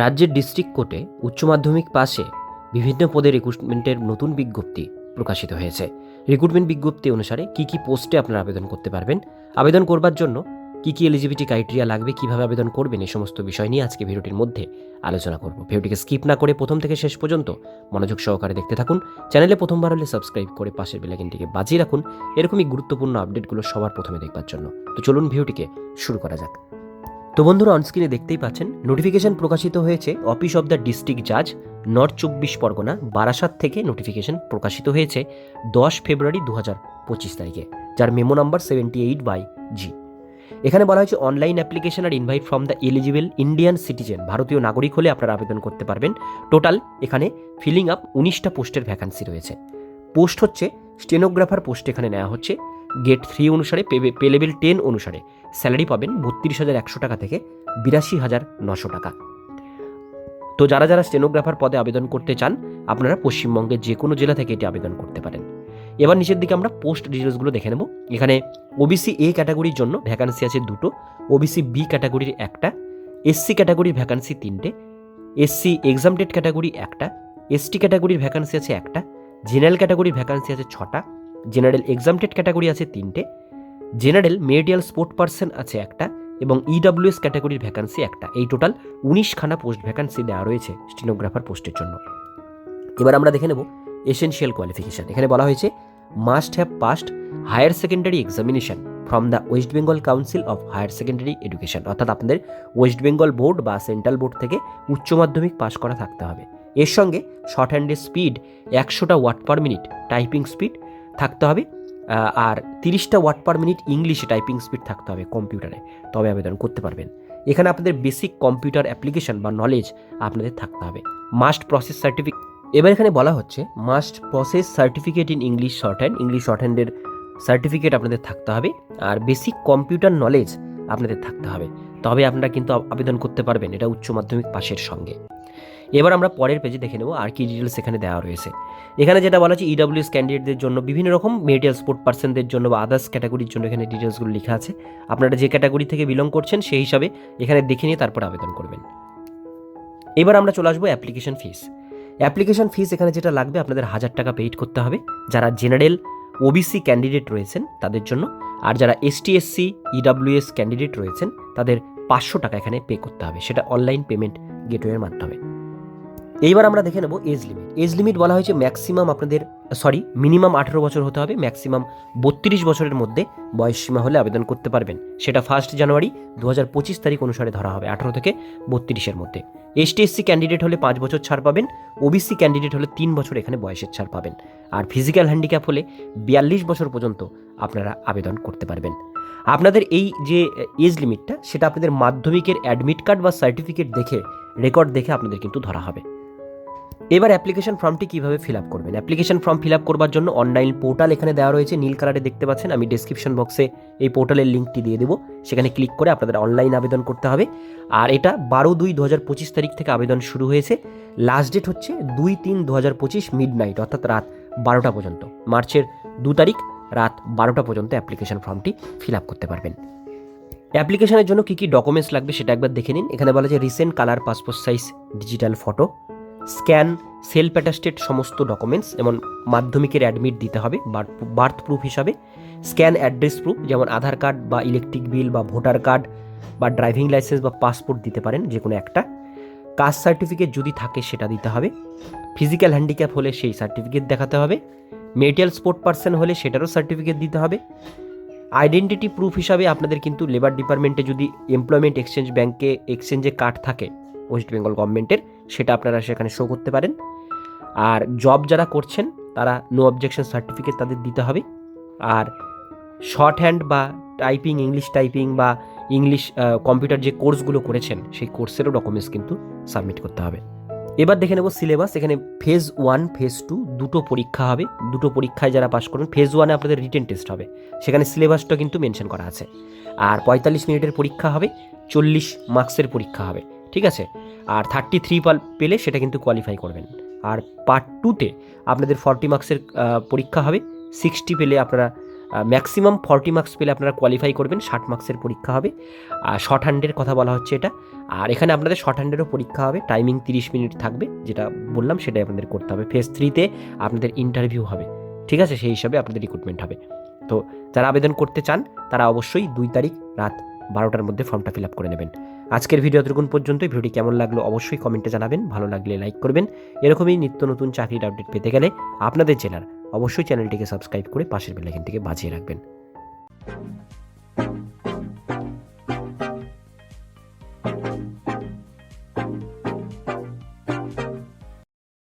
রাজ্যের ডিস্ট্রিক্ট কোর্টে উচ্চ মাধ্যমিক পাশে বিভিন্ন পদে রিক্রুটমেন্টের নতুন বিজ্ঞপ্তি প্রকাশিত হয়েছে। রিক্রুটমেন্ট বিজ্ঞপ্তি অনুসারে কি কি পোস্টে আপনারা আবেদন করতে পারবেন, আবেদন করবার জন্য কি কি এলিজিবিলিটি ক্রাইটেরিয়া লাগবে, কীভাবে আবেদন করবেন, এই সমস্ত বিষয় নিয়ে আজকে ভিডিওটির মধ্যে আলোচনা করব। ভিডিওটিকে স্কিপ না করে প্রথম থেকে শেষ পর্যন্ত মনোযোগ সহকারে দেখতে থাকুন। চ্যানেলে প্রথমবার হলে সাবস্ক্রাইব করে পাশের বেলাইকনটিকে বাজিয়ে রাখুন। এরকমই গুরুত্বপূর্ণ আপডেটগুলো সবার প্রথমে দেখবার জন্য। তো চলুন ভিডিওটিকে শুরু করা যাক। তো বন্ধুরা অনস্ক্রিনে দেখতেই পাচ্ছেন নোটিফিকেশন প্রকাশিত হয়েছে অফিস অব দ্য ডিস্ট্রিক্ট জাজ নর্থ চব্বিশ পরগনা বারাসাত থেকে নোটিফিকেশন প্রকাশিত হয়েছে দশ ফেব্রুয়ারি দু হাজার পঁচিশ তারিখে, যার memo number seventy eight by G এখানে বলা হয়েছে online application R invite from the eligible Indian citizen ভারতীয় নাগরিক হলে আপনারা আবেদন করতে পারবেন। টোটাল এখানে ফিলিং আপ উনিশটা পোস্টের ভ্যাকান্সি রয়েছে। পোস্ট হচ্ছে স্টেনোগ্রাফার পোস্ট এখানে নেওয়া হচ্ছে। গেট থ্রি অনুসারে পে লেভেল টেন অনুসারে স্যালারি পাবেন বত্রিশ হাজার একশো টাকা থেকে বিরাশি হাজার নশো টাকা। তো যারা যারা স্টেনোগ্রাফার পদে আবেদন করতে চান, আপনারা পশ্চিমবঙ্গের যে কোনো জেলা থেকে এটি আবেদন করতে পারেন। এবার নিচের দিকে আমরা পোস্ট ডিটেলসগুলো দেখে নেব। এখানে ওবিসি এ ক্যাটাগরির জন্য ভ্যাকান্সি আছে দুটো। ওবিসি বি ক্যাটাগরির একটা এসসি ক্যাটাগরির ভ্যাকান্সি তিনটে এসসি এক্সামটেড ক্যাটাগরি একটা এসটি ক্যাটাগরির ভ্যাকান্সি আছে একটা জেনারেল ক্যাটাগরির ভ্যাকান্সি আছে ছটা জেনারেল এক্সামটেড ক্যাটাগরি আছে তিনটে, জেনারেল মেডিয়াল স্পোর্ট পার্সন আছে একটা এবং ইডাব্লিউএস ক্যাটাগরির ভ্যাকান্সি একটা। এই টোটাল উনিশখানা পোস্ট ভ্যাকান্সি দেওয়া রয়েছে স্টিনোগ্রাফার পোস্টের জন্য। এবার আমরা দেখে নেব এসেনশিয়াল কোয়ালিফিকেশান। এখানে বলা হয়েছে must have passed higher secondary examination from the West Bengal council of higher secondary education অর্থাৎ আপনাদের ওয়েস্ট বেঙ্গল বোর্ড বা সেন্ট্রাল বোর্ড থেকে উচ্চ মাধ্যমিক পাশ করা থাকতে হবে। এর সঙ্গে শর্ট হ্যান্ডের স্পিড একশোটা watt per minute typing speed থাকতে হবে আর তিরিশটা ওয়াট পার মিনিট ইংলিশে টাইপিং স্পিড থাকতে হবে কম্পিউটারে, তবে আবেদন করতে পারবেন। এখানে আপনাদের বেসিক কম্পিউটার অ্যাপ্লিকেশন বা নলেজ আপনাদের থাকতে হবে। মাস্ট প্রসেস সার্টিফিকেট এবার এখানে বলা হচ্ছে must possess certificate in English shorthand English short হ্যান্ডের সার্টিফিকেট আপনাদের থাকতে হবে, আর বেসিক কম্পিউটার নলেজ আপনাদের থাকতে হবে। তবে আপনারা কিন্তু আবেদন করতে পারবেন, এটা উচ্চ মাধ্যমিক পাশের সঙ্গে। এবার আমরা পরের পেজে দেখে নেব আর কি ডিটেলস এখানে দেওয়া রয়েছে। এখানে যেটা বলা হচ্ছে ইডাব্লিউএস ক্যান্ডিডেটদের জন্য বিভিন্ন রকম মেডিয়াল স্পোর্ট পার্সনদের জন্য বা আদার্স ক্যাটাগরির জন্য এখানে ডিটেলসগুলো লেখা আছে। আপনারা যে ক্যাটাগরি থেকে বিলং করছেন সেই হিসাবে এখানে দেখে নিয়ে তারপর আবেদন করবেন। এবার আমরা চলে আসব অ্যাপ্লিকেশন ফিস অ্যাপ্লিকেশন ফিস এখানে যেটা লাগবে আপনাদের হাজার টাকা পেইড করতে হবে। যারা জেনারেল ওবিসি ক্যান্ডিডেট রয়েছেন তাদের জন্য আর যারা এসটি এসসি ইডাব্লিউএস ক্যান্ডিডেট রয়েছেন তাদের পাঁচশো টাকা এখানে পে করতে হবে। সেটা অনলাইন পেমেন্ট গেটওয়ের মাধ্যমে। এইবার আমরা দেখে নেব এজ লিমিট। এজ লিমিট বলা হয়েছে ম্যাক্সিমাম আপনাদের, সরি, মিনিমাম আঠেরো বছর হতে হবে, ম্যাক্সিমাম বত্রিশ বছরের মধ্যে বয়স সীমা হলে আবেদন করতে পারবেন। সেটা ফার্স্ট জানুয়ারি দু হাজার পঁচিশ তারিখ অনুসারে ধরা হবে, আঠেরো থেকে বত্রিশের মধ্যে। এসটি এসসি ক্যান্ডিডেট হলে পাঁচ বছর ছাড় পাবেন ওবিসি ক্যান্ডিডেট হলে তিন বছর এখানে বয়সের ছাড় পাবেন। আর ফিজিক্যাল হ্যান্ডিক্যাপ হলে বিয়াল্লিশ বছর পর্যন্ত আপনারা আবেদন করতে পারবেন। আপনাদের এই যে এজ লিমিটটা, সেটা আপনাদের মাধ্যমিকের অ্যাডমিট কার্ড বা সার্টিফিকেট দেখে রেকর্ড দেখে আপনাদের কিন্তু ধরা হবে। এবার অ্যাপ্লিকেশন ফর্মটি কীভাবে ফিল আপ করবেন? অ্যাপ্লিকেশন ফর্ম ফিল আপ করবার জন্য অনলাইন পোর্টাল এখানে দেওয়া রয়েছে, নীল কালারে দেখতে পাচ্ছেন, আমি ডেসক্রিপশন বক্সে এই পোর্টালের লিঙ্কটি দিয়ে দেবো। সেখানে ক্লিক করে আপনাদের অনলাইন আবেদন করতে হবে। আর এটা বারো দুই দু হাজার পঁচিশ তারিখ থেকে আবেদন শুরু হয়েছে। লাস্ট ডেট হচ্ছে দুই তিন দু হাজার পঁচিশ মিড নাইট অর্থাৎ রাত বারোটা পর্যন্ত। মার্চের দু তারিখ, রাত বারোটা পর্যন্ত অ্যাপ্লিকেশন ফর্মটি ফিল আপ করতে পারবেন। অ্যাপ্লিকেশনের জন্য কী কী ডকুমেন্টস লাগবে সেটা একবার দেখে নিন। এখানে বলা যায় recent colour passport size digital photo scan, self attested সমস্ত ডকুমেন্টস, যেমন মাধ্যমিকের অ্যাডমিট দিতে হবে, বার্থ প্রুফ হিসাবে। স্ক্যান অ্যাড্রেস প্রুফ, যেমন আধার কার্ড বা ইলেকট্রিক বিল বা ভোটার কার্ড বা ড্রাইভিং লাইসেন্স বা পাসপোর্ট দিতে পারেন, যে কোনো একটা। কাস্ট সার্টিফিকেট যদি থাকে সেটা দিতে হবে। ফিজিক্যাল হ্যান্ডিক্যাপ হলে সেই সার্টিফিকেট দেখাতে হবে। মেডিয়াল স্পোর্ট পার্সন হলে সেটারও সার্টিফিকেট দিতে হবে। আইডেন্টিটি প্রুফ হিসাবে আপনাদের কিন্তু লেবার ডিপার্টমেন্টে যদি এমপ্লয়মেন্ট এক্সচেঞ্জ ব্যাংকে এক্সচেঞ্জে কার্ড থাকে, ওয়েস্ট বেঙ্গল গভর্নমেন্টের সেটা আপনারা সেখানে শো করতে পারেন। আর জব যারা করছেন, তারা নো অবজেকশন সার্টিফিকেট তাদের দিতে হবে। আর শর্ট হ্যান্ড বা টাইপিং ইংলিশ টাইপিং বা ইংলিশ কম্পিউটার যে কোর্সগুলো করেছেন, সেই কোর্সেরও ডকুমেন্টস কিন্তু সাবমিট করতে হবে। এবার দেখে নেব সিলেবাস এখানে ফেজ ওয়ান ফেজ টু দুটো পরীক্ষা হবে। দুটো পরীক্ষায় যারা পাশ করবেন ফেজ ওয়ানে আপনাদের রিটেন টেস্ট হবে। সেখানে সিলেবাসটা কিন্তু মেনশন করা আছে। আর পঁয়তাল্লিশ মিনিটের পরীক্ষা হবে, চল্লিশ মার্কসের পরীক্ষা হবে। ঠিক আছে? আর থার্টি থ্রি পাল সেটা কিন্তু কোয়ালিফাই করবেন। আর পার্ট টুতে আপনাদের ফর্টি মার্কসের পরীক্ষা হবে। সিক্সটি পেলে আপনারা ম্যাক্সিমাম ফর্টি মার্কস পেলে আপনারা কোয়ালিফাই করবেন। ষাট মার্কসের পরীক্ষা হবে। আর শর্ট হ্যান্ডের কথা বলা হচ্ছে এটা। আর এখানে আপনাদের শর্ট হ্যান্ডেরও পরীক্ষা হবে। টাইমিং তিরিশ মিনিট থাকবে। যেটা বললাম সেটাই আপনাদের করতে হবে। ফেজ থ্রিতে আপনাদের ইন্টারভিউ হবে। ঠিক আছে? সেই হিসাবে আপনাদের রিক্রুটমেন্ট হবে। তো যারা আবেদন করতে চান, তারা অবশ্যই দুই তারিখ রাত বারোটার মধ্যে ফর্মটা ফিল আপ করে নেবেন। আজকের ভিডিও এতটুকুন পর্যন্ত ভিডিওটি কেমন লাগল অবশ্যই কমেন্টে জানাবেন। ভালো লাগলে লাইক করবেন। এরকমই নিত্য নতুন চাকরির আপডেট পেতে গেলে আপনাদের জেলার অবশ্যই চ্যানেলটিকে সাবস্ক্রাইব করে পাশের বেলাইকনটিকে বাজিয়ে রাখবেন।